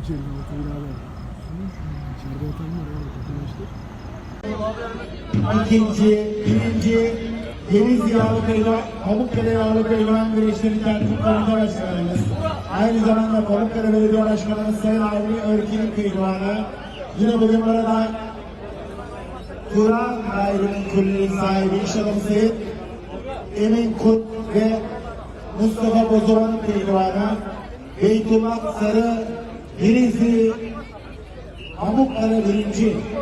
içeri Mehmet'e birader. İçeride yatan var ya yakınlaştır. İkinci, birinci Deniz Yağlı Pehlivan, Pamukkale Yağlı Pehlivan Güreşleri Tertip Komite Başkanımız. Aynı zamanda Pamukkale Belediye Başkanımız Sayın Avni Örkin'in pehlivanı. Yine bugün burada Turan Gayrimenkul'ün sahibi iş adamı Sayın Emin Kut ve Mustafa Bozoğlu'nun pehlivanı. Beytullah Sarı Denizli Pamukkale birinci.